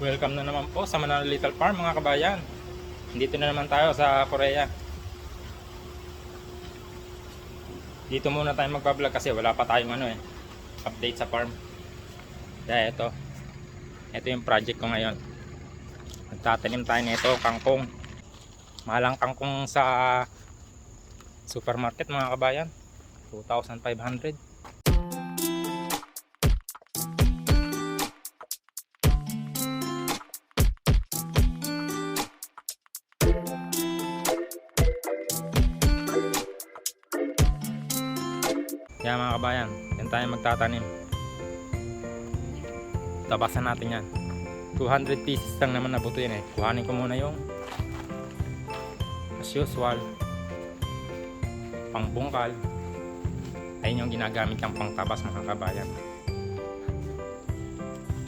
Welcome na naman po sa Manalo Little Farm mga kabayan. Dito na naman tayo sa Korea. Dito muna tayo magpa-vlog kasi wala pa tayong ano eh, update sa farm. Kaya ito. Ito yung project ko ngayon. Nagtatanim tayo nito, kangkong. Mahalang kangkong sa supermarket mga kabayan. 2,500. Kaya mga kabayan, yan tayo magtatanim. Tabasan natin yan. 200 pieces lang naman na buto yan eh. Kuhanin ko muna yung as usual pangbungkal ayun yung ginagamit ng pangtabas mga kabayan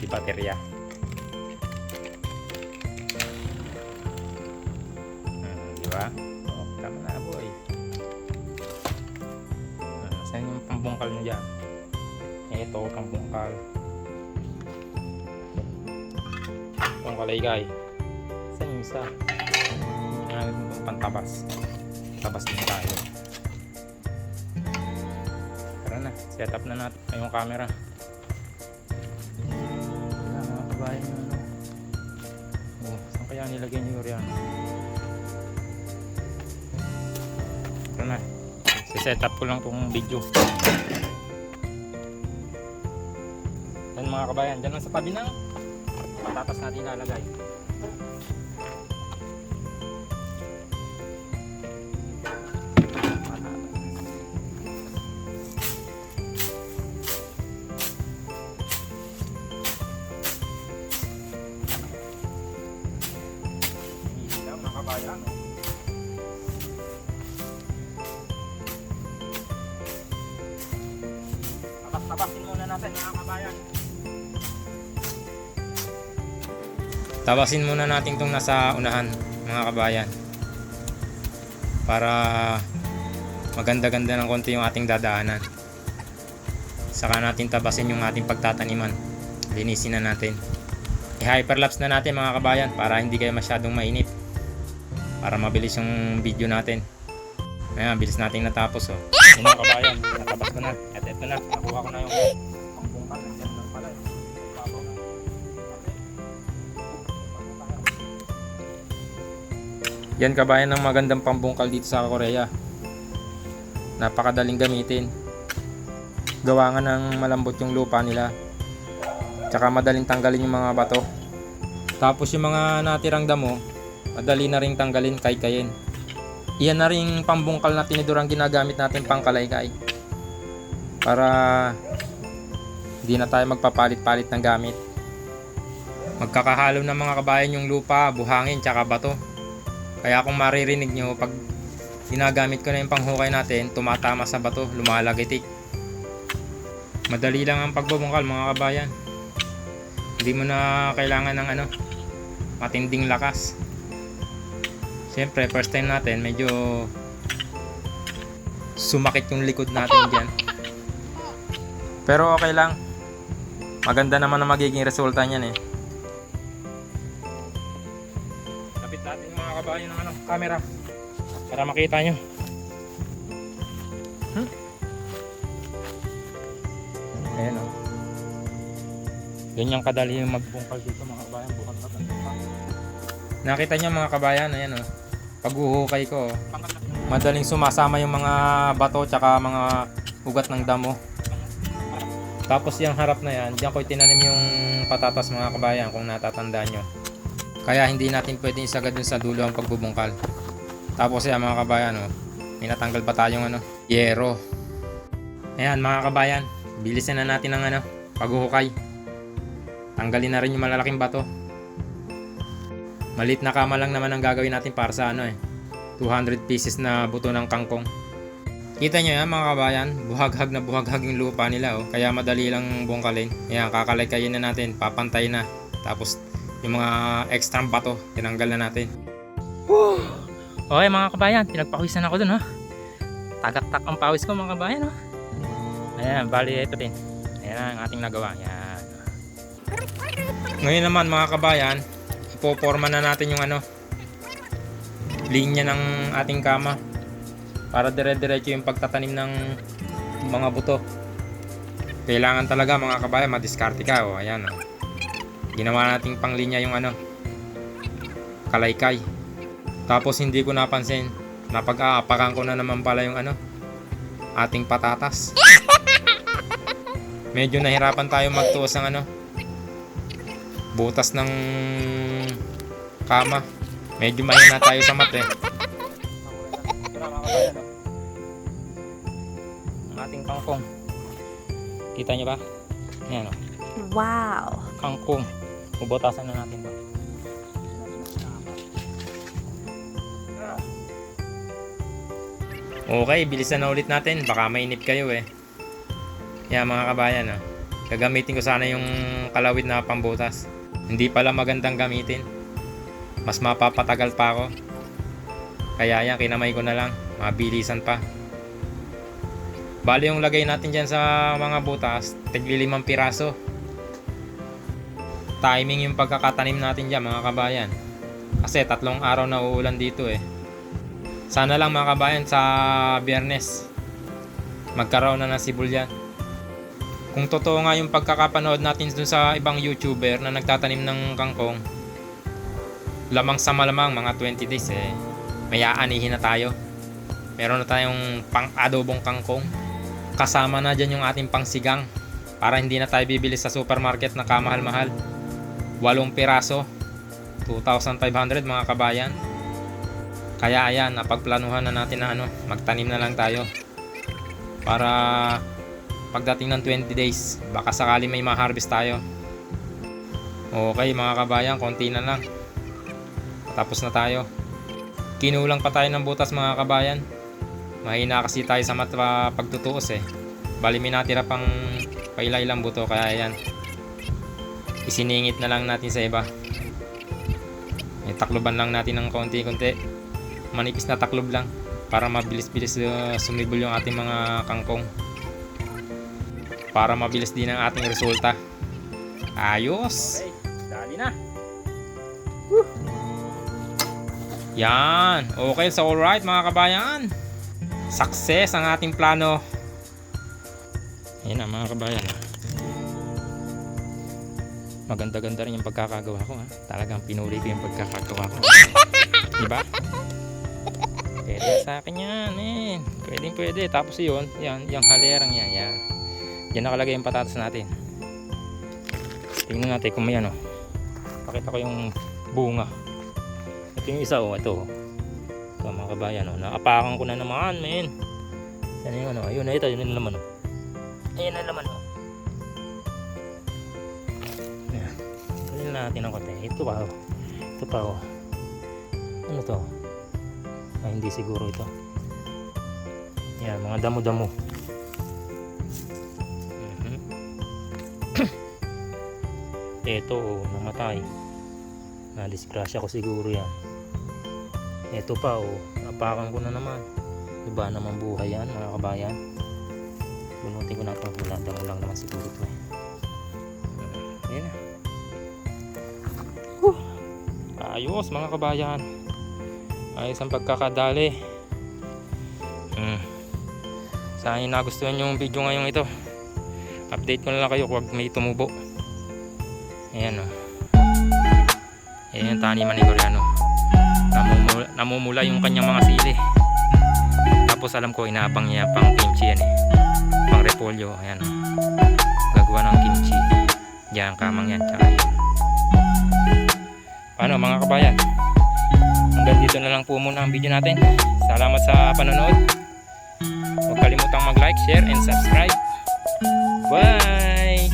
di baterya hmm, di ba? Dyan? ito pambungkal itong kalaygay saan yung isa? Yan yung pantabas. Tabas din tayo. Tara na set up na natin yung camera. Wala mga kabayan yung ano? Oh, saan kaya nilagay ni Yurian tara na set up ko lang tong video mga kabayan. Dyan lang sa tabi ng patatas natin ilalagay. Kabayan, oh. Muna natin mga Tabasin muna natin itong nasa unahan mga kabayan. Para maganda-ganda ng konti yung ating dadaanan. Saka natin tabasin yung ating pagtataniman. Linisin na natin. I-hyperlapse na natin mga kabayan para hindi kayo masyadong mainip. Para mabilis yung video natin. Ayan, bilis natin natapos oh. Yung mga kabayan, natabas ko na. At ito na, nakuha ko na yung Yan kabayan ng magandang pambungkal dito sa Korea. Napakadaling gamitin. Gawa nga ng malambot yung lupa nila. Tsaka madaling tanggalin yung mga bato. Tapos yung mga natirang damo, madali na ring tanggalin kay kayin. Iyan na rin pambungkal na tinidurang ginagamit natin pang kalaykay. Para hindi na tayo magpapalit-palit ng gamit. Magkakahalo ng mga kabayan yung lupa, buhangin, tsaka bato. Kaya kung maririnig nyo, pag ginagamit ko na yung panghukay natin, tumatama sa bato, lumalagitik. Madali lang ang pagbubungkal mga kabayan. Hindi mo na kailangan ng ano, matinding lakas. Siyempre, first time natin, medyo sumakit yung likod natin dyan. Pero okay lang. Maganda naman ang magiging resulta niyan eh. Kabayan ng ano, camera. Para makita nyo. Hmm? Ayan o. Ganyan kadali yung magbungkal dito mga kabayan. Bukan pa Nakita nyo mga kabayan, ayan o. Paghuhukay ko, oh. madaling sumasama yung mga bato tsaka mga ugat ng damo. Tapos yung harap na yan, diyan ko itinanim yung patatas mga kabayan kung natatandaan nyo. Kaya hindi natin pwedeng isagad dun sa dulo ang pagbubungkal. Tapos yan mga kabayan, oh, may natanggal pa tayong ano, yero. Ayan mga kabayan, bilisan na natin ang ano, paghuhukay. Tanggalin na rin yung malalaking bato. Malit na kama lang naman ang gagawin natin para sa ano eh. 200 pieces na buto ng kangkong. Kita nyo yan mga kabayan, buhaghag na buhaghag yung lupa nila oh. Kaya madali lang bungkalin. Ayan, kakalay-kayin na natin, papantay na. Tapos yung mga extra bato, tinanggal na natin. Okay mga kabayan, pinagpawisan ako dun ha. Tagaktak ang pawis ko mga kabayan ha. Ayan, bali ito din. Ayan ang ating nagawa. Ayan. Ngayon naman mga kabayan, ipoporma na natin yung ano, linya ng ating kama para dire-diretso yung pagtatanim ng mga buto. Kailangan talaga mga kabayan, madiskarte ka. O, ayan o. Ginawa nating panglinya yung ano, kalaykay. Tapos hindi ko napansin, napag-aapakan ko na naman pala yung ano, ating patatas. Medyo nahirapan tayo magtuos ng ano, butas ng kama. Medyo mahina tayo sa mat eh. Ang ating kangkong. Kita nyo ba? Yan o. Wow. Kangkong. Bubutasan na natin ba? Okay, bilisan na ulit natin. Baka mainip kayo eh. Yan mga kabayan. Oh. Gagamitin ko sana yung kalawid na pambutas. Hindi pala magandang gamitin. Mas mapapatagal pa ako. Kaya yan, kinamay ko na lang. Mabilisan pa. Bali yung lagay natin dyan sa mga butas, tigli limang piraso. Timing yung pagkakatanim natin dyan mga kabayan. Kasi tatlong araw na uulan dito eh. Sana lang mga kabayan sa biyernes magkaroon na ng sibol yan. Kung totoo nga yung pagkakapanood natin dun sa ibang YouTuber na nagtatanim ng kangkong, lamang sa malamang mga 20 days eh, may aanihin na tayo. Meron na tayong pang-adobong kangkong. Kasama na dyan yung ating pangsigang para hindi na tayo bibili sa supermarket na kamahal-mahal. Walong piraso, 2,500 mga kabayan. Kaya ayan, napagplanuhan na natin na ano, magtanim na lang tayo. Para pagdating ng 20 days, baka sakali may ma-harvest tayo. Okay mga kabayan, konti na lang. Tapos na tayo. Kinulang pa tayo ng butas mga kabayan. Mahina kasi tayo sa mata pagtutuos eh. Bali may natira pang pailailang buto kaya ayan. Isiningit na lang natin sa iba. Eh, takloban lang natin ng konti-konti. Manipis na taklob lang para mabilis-bilis uh, sumibol yung ating mga kangkong. Para mabilis din ang ating resulta. Ayos! Dali na! Yan! Okay, so alright mga kabayan. Success ang ating plano. Ayan na mga kabayan. Maganda-ganda rin yung pagkakagawa ko ha. Talagang pinuri ko yung pagkakagawa ko. diba? Pwede sa akin yan, men. Pwede, pwede. Tapos yun, yan, yung halerang yan, yan. Yan nakalagay yung patatas natin. Tingnan natin kung may ano. Pakita ko yung bunga. Ito yung isa, oh. Ito, oh. Ito, mga kabayan, oh. Naapakan ko na naman, men. Yan yung ano. Ayun, ito, yun yung laman, oh. Ayan ang laman, oh. Natin ang konti. Ito pa, oh. Ito pa, oh. Ano to? Ah, hindi siguro ito. Yan, mga damo-damo. Mhm. Ito, oh, namatay. Na-disgrasya ko siguro yan. Ito pa, oh, napakan ko na naman. Iba naman buhay yan, mga kabayan. Bunutin ko na ito. Wala, damo lang naman siguro ito eh. Mhm. Yan na. Ayos, mga kabayan. Ayos ang pagkakadali. Hmm. sana nagustuhan yung video ngayong ito. Update ko na lang kayo kung may tumubo. Ayan o ayan yung taniman ni Koreano namumula, namumula yung kanyang mga sili. Tapos alam ko inaapang niya pang kimchi yan eh. Pang repolyo ayan o gagawa ng kimchi. Diyan kamang yan tsaka yun ano mga kabayan? Hanggang dito na lang po muna ang video natin. Salamat sa panonood. Huwag kalimutang mag like, share and subscribe. Bye!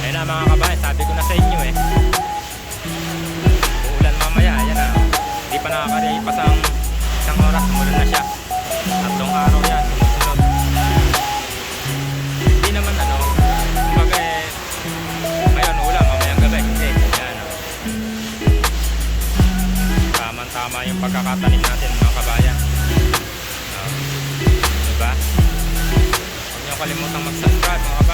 Ayun na mga kabayan sabi ko na sa inyo eh. Uulan mamaya ayan na. Hindi pa nakakaripas ang isang oras umulan na siya. At tatlong araw tama yung pagkakatanim natin mga kabayan. Uh, diba? Huwag nyo kalimutang mag subscribe mga